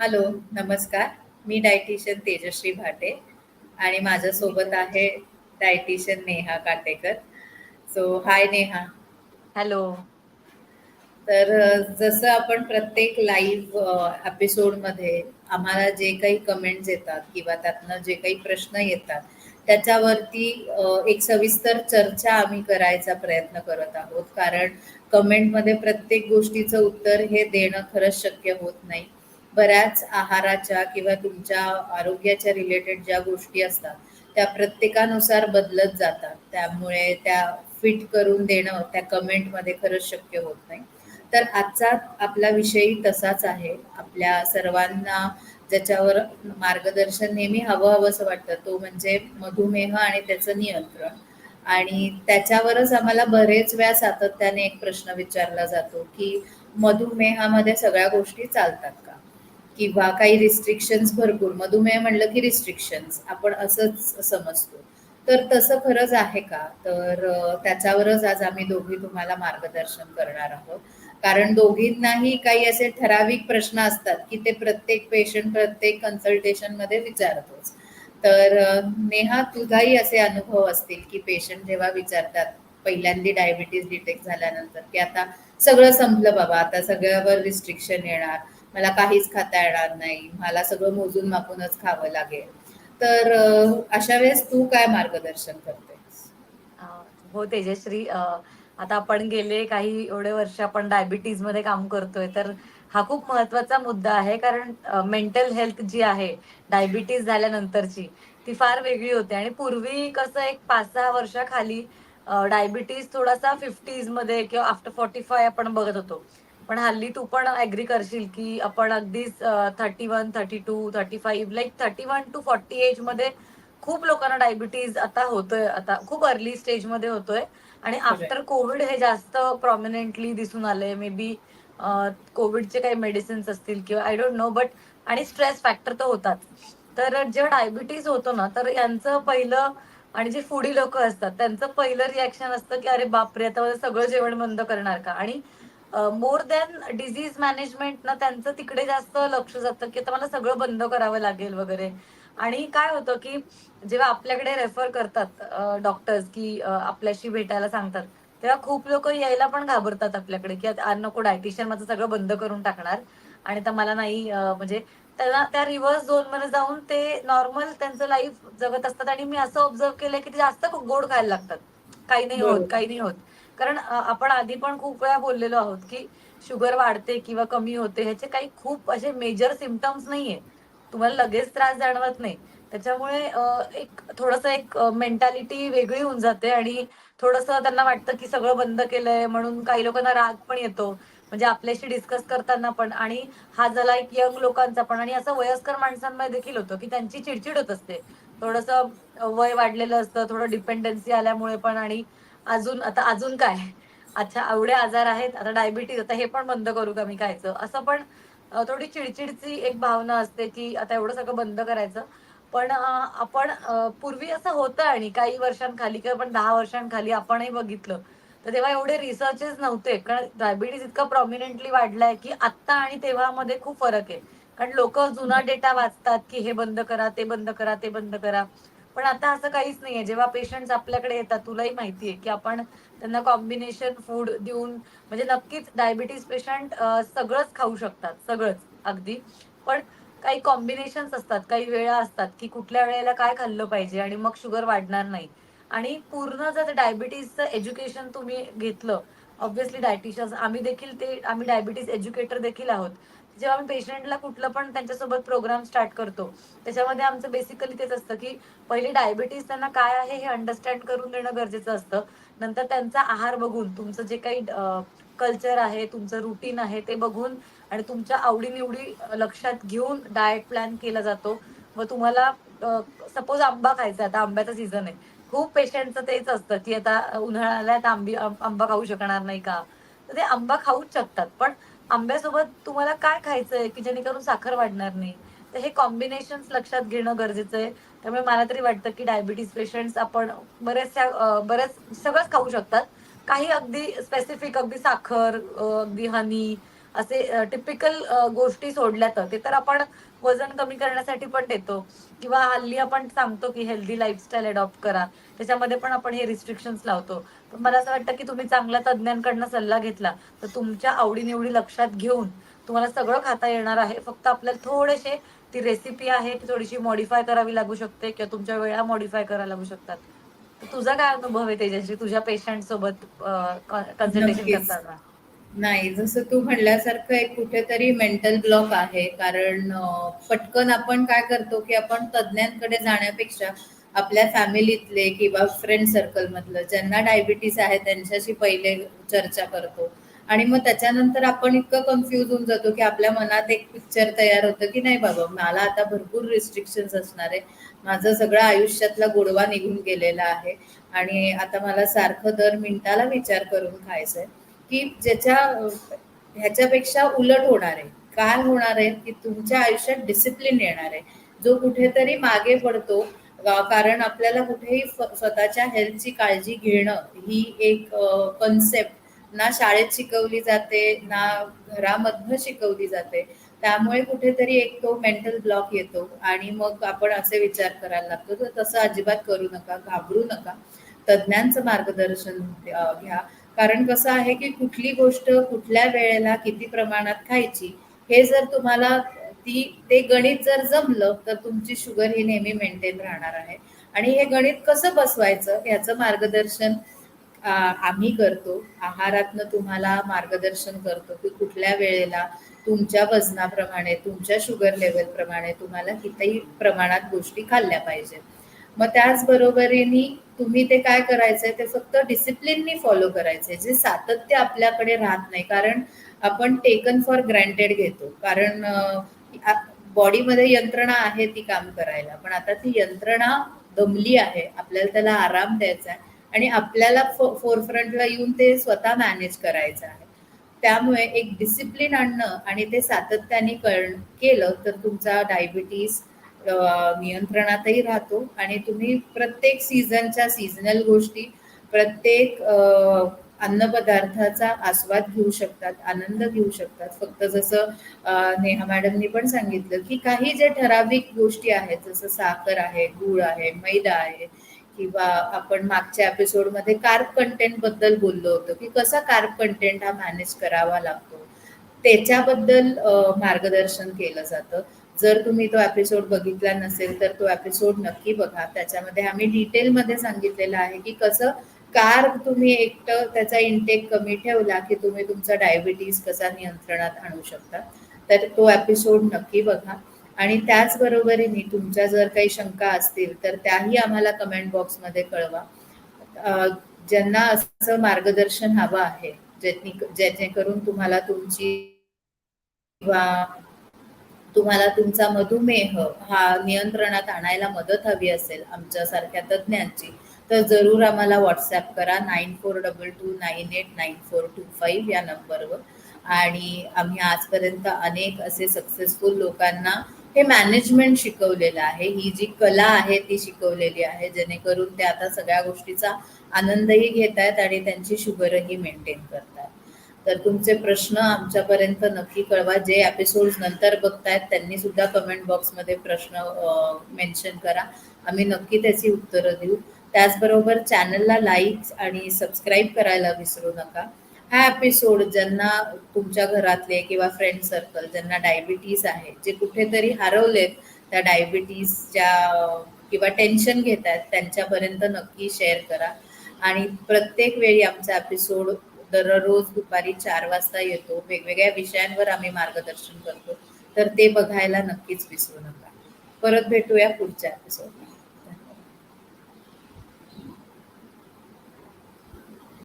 Hello नमस्कार. मी dietitian Tejashri Bhate आणि माझ्यासोबत आहे dietitian Neha Katekar. So hi Neha. Hello. तर जसं आपण प्रत्येक लाईव्ह एपिसोडमध्ये आम्हाला जे काही कमेंट्स येतात किंवा त्यातनं जे काही प्रश्न येतात त्याच्यावरती एक सविस्तर चर्चा आम्ही करायचा प्रयत्न करत आहोत. कारण कमेंटमध्ये प्रत्येक गोष्टीचं उत्तर हे देणं खरंच शक्य होत नाही. बऱ्याच आहाराच्या किंवा तुमच्या आरोग्याच्या रिलेटेड ज्या गोष्टी असतात त्या प्रत्येकानुसार बदलत जातात. त्यामुळे त्या फिट करून देणं त्या कमेंटमध्ये खरंच शक्य होत नाही. तर आजचा आपला विषय तसाच आहे. आपल्या सर्वांना ज्याच्यावर मार्गदर्शन नेहमी हवं हवंसं वाटतं तो म्हणजे मधुमेह आणि त्याचं नियंत्रण. आणि त्याच्यावरच आम्हाला बरेच वेळा सातत्याने एक प्रश्न विचारला जातो की मधुमेहामध्ये सगळ्या गोष्टी चालतात का? किंवा काही रिस्ट्रिक्शन्स भरपूर. मधुमेह म्हणलं की रिस्ट्रिक्शन्स आपण असंच समजतो. तर तसं खरंच आहे का? तर त्याच्यावरच आज आम्ही दोघी तुम्हाला मार्गदर्शन करणार आहोत. कारण दोघींनाही काही असे ठराविक प्रश्न असतात की ते प्रत्येक पेशंट प्रत्येक कन्सल्टेशनमध्ये विचारतोच. तर नेहा तुझाही असे अनुभव असतील की पेशंट जेव्हा विचारतात पहिल्यांदी डायबिटीज डिटेक्ट झाल्यानंतर की आता सगळं संपलं बाबा आता सगळ्यावर रिस्ट्रिक्शन येणार. मला काहीच खाता येणार नाही. मला सगळं मोजून मापूनच खावं लागेल. तर अशा वेळेस तू काय मार्गदर्शन करतेस? हो तेजश्री आता आपण गेले काही एवढे वर्ष आपण डायबिटीजमध्ये काम करतोय तर हा खूप महत्त्वाचा मुद्दा आहे. कारण मेंटल हेल्थ जी आहे डायबिटीज झाल्यानंतरची ती फार वेगळी होते. आणि पूर्वी कसं एक पाच सहा वर्षाखाली डायबिटीज थोडासा फिफ्टीजमध्ये किंवा आफ्टर फोर्टी फाय आपण बघत होतो. पण हल्ली तू पण ऍग्री करशील की आपण अगदीच thirty one thirty two thirty five like thirty one two forty एजमध्ये खूप लोकांना डायबिटीज आता होतोय आता खूप अर्ली स्टेजमध्ये होतोय. आणि. आफ्टर कोविड हे जास्त प्रॉमिनेंटली दिसून आले मे बी कोविडचे काही मेडिसिन्स असतील किंवा आय डोंट नो बट आणि स्ट्रेस फॅक्टर तर होतात तर जेव्हा डायबिटीज होतो ना तर यांचं पहिलं आणि जे फुडी लोक असतात त्यांचं पहिलं रिॲक्शन असतं की अरे बापरे आता सगळं जेवण बंद करणार का? आणि मोर दॅन डिझीज मॅनेजमेंट ना त्यांचं तिकडे जास्त लक्ष जातं की आता मला सगळं बंद करावं लागेल वगैरे. आणि काय होतं की जेव्हा आपल्याकडे रेफर करतात डॉक्टर्स की आपल्याशी भेटायला सांगतात तेव्हा खूप लोक यायला पण घाबरतात आपल्याकडे की नको डायटिशियन माझं सगळं बंद करून टाकणार आणि तर मला नाही म्हणजे त्याला त्या रिव्हर्स झोनमध्ये जाऊन ते नॉर्मल त्यांचं लाईफ जगत असतात. आणि मी असं ऑब्झर्व केलंय की ते जास्त गोड खायला लागतात. काही नाही होत काही नाही होत. कारण आपण आधी पण खूप वेळा बोललेलो आहोत की शुगर वाढते किंवा कमी होते ह्याचे काही खूप असे मेजर सिमटम्स नाहीये. तुम्हाला लगेच त्रास जाणवत नाही. त्याच्यामुळे एक थोडस एक मेंटॅलिटी वेगळी होऊन जाते आणि थोडस त्यांना वाटतं की सगळं बंद केलंय म्हणून काही लोकांना राग पण येतो. म्हणजे आपल्याशी डिस्कस करताना पण आणि हा झाला एक यंग लोकांचा पण आणि असं वयस्कर माणसांमध्ये देखील होतं की त्यांची चिडचिड होत असते. थोडस वय वाढलेलं असतं थोडं डिपेंडन्सी आल्यामुळे पण आणि अजून आता अजून काय? अच्छा एवढे आजार आहेत आता डायबिटीज आता हे पण बंद करू का मी खायचं? असं पण थोडी चिडचिडची एक भावना असते की आता एवढं सगळं बंद करायचं. पण आपण पूर्वी असं होतं आणि काही वर्षांखाली किंवा पण दहा वर्षांखाली आपणही बघितलं. तर तेव्हा एवढे रिसर्चेस नव्हते. कारण डायबिटीज इतका प्रॉमिनंटली वाढलाय की आत्ता आणि तेव्हामध्ये खूप फरक आहे. कारण लोक जुना डेटा वाचतात की हे बंद करा ते बंद करा ते बंद करा. पण आता असं काहीच नाहीये. जेव्हा पेशंट आपल्याकडे येतात तुलाही माहितीये की आपण त्यांना कॉम्बिनेशन फूड देऊन म्हणजे नक्कीच डायबिटीज पेशंट सगळंच खाऊ शकतात सगळंच अगदी. पण काही कॉम्बिनेशन्स असतात काही वेळा असतात की कुठल्या वेळेला काय खाल्लं पाहिजे आणि मग शुगर वाढणार नाही. आणि पूर्ण जर डायबिटीजचं एज्युकेशन तुम्ही घेतलं ऑब्व्हियसली डायटिशियन्स आम्ही देखील ते आम्ही डायबिटीज एज्युकेटर देखील आहोत. जेव्हा आम्ही पेशंटला कुठलं पण त्यांच्यासोबत प्रोग्राम स्टार्ट करतो त्याच्यामध्ये आमचं बेसिकली तेच असतं की पहिली डायबिटीज त्यांना काय आहे हे अंडरस्टँड करून देणं गरजेचं असतं. नंतर त्यांचा आहार बघून तुमचं जे काही कल्चर आहे तुमचं रुटीन आहे ते बघून आणि तुमच्या आवडीनिवडी लक्षात घेऊन डाएट प्लॅन केला जातो. व तुम्हाला सपोज आंबा खायचा आता आंब्याचा सीझन आहे. खूप पेशंटचं तेच असतं की आता उन्हाळ्याला आंबी आंबा खाऊ शकणार नाही का? तर ते आंबा खाऊच शकतात. पण आंब्यासोबत तुम्हाला काय खायचं आहे की जेणेकरून साखर वाढणार नाही? तर हे कॉम्बिनेशन लक्षात घेणं गरजेचं आहे. त्यामुळे मला तरी वाटतं की डायबिटीज पेशंट्स आपण बऱ्याचशा बऱ्याच सगळंच खाऊ शकतात. काही अगदी स्पेसिफिक अगदी साखर अगदी हनी असे टिपिकल गोष्टी सोडल्या तर. ते तर आपण वजन कमी करण्यासाठी पण देतो. किंवा हल्ली आपण सांगतो की हेल्दी लाईफस्टाईल अडॉप्ट करा. त्याच्यामध्ये पण आपण हे रिस्ट्रिक्शन्स लावतो. पण मला असं वाटतं की तुम्ही चांगल्या तज्ज्ञांकडनं सल्ला घेतला तर तुमच्या आवडीनिवडी लक्षात घेऊन तुम्हाला सगळं खाता येणार आहे. फक्त आपल्याला थोडेसे ती रेसिपी आहे ती थोडीशी मॉडीफाय करावी लागू शकते किंवा तुमच्या वेळा मॉडीफाय करायला लागू शकतात. तुझा काय अनुभव आहे तेजस्वी तुझ्या पेशंट सोबत कन्सल्टेशन. करताना? नाही जसं तू म्हणल्यासारखं एक कुठेतरी मेंटल ब्लॉक आहे. कारण पटकन आपण काय करतो की आपण तज्ज्ञांकडे जाण्यापेक्षा आपल्या फॅमिलीतले किंवा फ्रेंड सर्कलमधलं ज्यांना डायबिटीस आहे त्यांच्याशी पहिले चर्चा करतो. आणि मग त्याच्यानंतर आपण इतकं कन्फ्युज होऊन जातो की आपल्या मनात एक पिक्चर तयार होतं की नाही बाबा मला आता भरपूर रिस्ट्रिक्शन्स असणार आहे. माझं सगळं आयुष्यातला गोडवा निघून गेलेला आहे. आणि आता मला सारखं दर मिनिटाला विचार करून खायचंय. की ज्याच्या ह्याच्यापेक्षा उलट होणार आहे. काय होणार आहे की तुमच्या आयुष्यात डिसिप्लिन येणार आहे. जो कुठेतरी मागे पडतो कारण आपल्याला कुठेही स्वतःच्या हेल्थची काळजी घेणं ही एक कन्सेप्ट ना शाळेत शिकवली जाते ना घरामधनं शिकवली जाते. त्यामुळे कुठेतरी एक तो मेंटल ब्लॉक येतो आणि मग आपण असे विचार करायला लागतो तर तसं अजिबात करू नका घाबरू नका. तज्ज्ञांचं मार्गदर्शन घ्या. कारण कसं आहे की कुठली गोष्ट कुठल्या वेळेला किती प्रमाणात खायची हे जर तुम्हाला ती ते गणित जर जमलं तर तुमची शुगर ही नेहमी मेंटेन राहणार आहे. आणि हे गणित कसं बसवायचं याचं मार्गदर्शन आम्ही करतो. आहारातनं तुम्हाला मार्गदर्शन करतो की कुठल्या वेळेला तुमच्या वजनाप्रमाणे तुमच्या शुगर लेवल प्रमाणे तुम्हाला कितीही प्रमाणात गोष्टी खाल्ल्या पाहिजेत. मग त्याचबरोबरीने तुम्ही ते काय करायचंय ते फक्त डिसिप्लिननी फॉलो करायचंय. जे सातत्य आपल्याकडे राहत नाही. कारण आपण टेकन फॉर ग्रँटेड घेतो. कारण बॉडीमध्ये यंत्रणा आहे ती काम करायला. पण आता ती यंत्रणा दमली आहे. आपल्याला त्याला आराम द्यायचा आहे. आणि आपल्याला फोरफ्रंटला येऊन ते स्वतः मॅनेज करायचं आहे. त्यामुळे एक डिसिप्लिन आणणं आणि ते सातत्याने कळ केलं तर तुमचा डायबिटीस नियंत्रणातही राहतो. आणि तुम्ही प्रत्येक सीझनच्या सीझनल गोष्टी प्रत्येक अन्न पदार्थाचा आस्वाद घेऊ शकतात आनंद घेऊ शकतात. फक्त जसं नेहा मॅडमनी पण सांगितलं की काही जे ठराविक गोष्टी आहेत जसं साखर आहे गूळ आहे मैदा आहे किंवा आपण मागच्या एपिसोडमध्ये कार्ब कंटेंटबद्दल बोललो होतो की कसा कार्ब कंटेंट हा मॅनेज करावा लागतो. त्याच्याबद्दल मार्गदर्शन केलं जातं. जर तुम्ही तो एपिसोड बघितला नसेल तर तो एपिसोड नक्की बघा. त्याच्यामध्ये आम्ही डिटेलमध्ये सांगितलेलं आहे की कसं कार तुम्ही एकटं त्याचा इंटेक कमी ठेवला की तुम्ही तुमचा डायबिटीज कसा नियंत्रणात आणू शकता. तर तो एपिसोड नक्की बघा. आणि त्याचबरोबरीने तुमच्या जर काही शंका असतील तर त्याही आम्हाला कमेंट बॉक्समध्ये कळवा. ज्यांना असं मार्गदर्शन हवं आहे ज्यांनी जेणेकरून तुम्हाला तुमची किंवा तुम्हाला तुमचा मधुमेह हा नियंत्रणात आणायला मदत हवी असेल आमच्यासारख्या तज्ज्ञांची तर जरूर आम्हाला व्हॉट्सॲप करा. Nine four double two nine eight nine four two five या नंबरवर. आणि आम्ही आजपर्यंत अनेक असे सक्सेसफुल लोकांना हे मॅनेजमेंट शिकवलेलं आहे. ही जी कला आहे ती शिकवलेली आहे जेणेकरून ते आता सगळ्या गोष्टीचा आनंदही घेत आहेत आणि त्यांची शुगरही मेंटेन करतात तर तुमचे प्रश्न आमच्यापर्यंत नक्की कळवा. जे एपिसोड नंतर बघतायत त्यांनी सुद्धा कमेंट बॉक्समध्ये प्रश्न मेन्शन करा. आम्ही नक्की त्याची उत्तरं देऊ. त्याचबरोबर चॅनलला लाईक आणि सबस्क्राईब करायला विसरू नका. हा एपिसोड ज्यांना तुमच्या घरातले किंवा फ्रेंड सर्कल ज्यांना डायबिटीज आहे जे कुठेतरी हरवलेत त्या डायबिटीजच्या किंवा टेन्शन घेत आहेत त्यांच्यापर्यंत नक्की शेअर करा. आणि प्रत्येक वेळी आमचा एपिसोड दररोज दुपारी चार वाजता येतो. वेगवेगळ्या विषयांवर आम्ही मार्गदर्शन करतो. तर ते बघायला नक्कीच विसरू नका. परत भेटूया पुढच्या एपिसोडला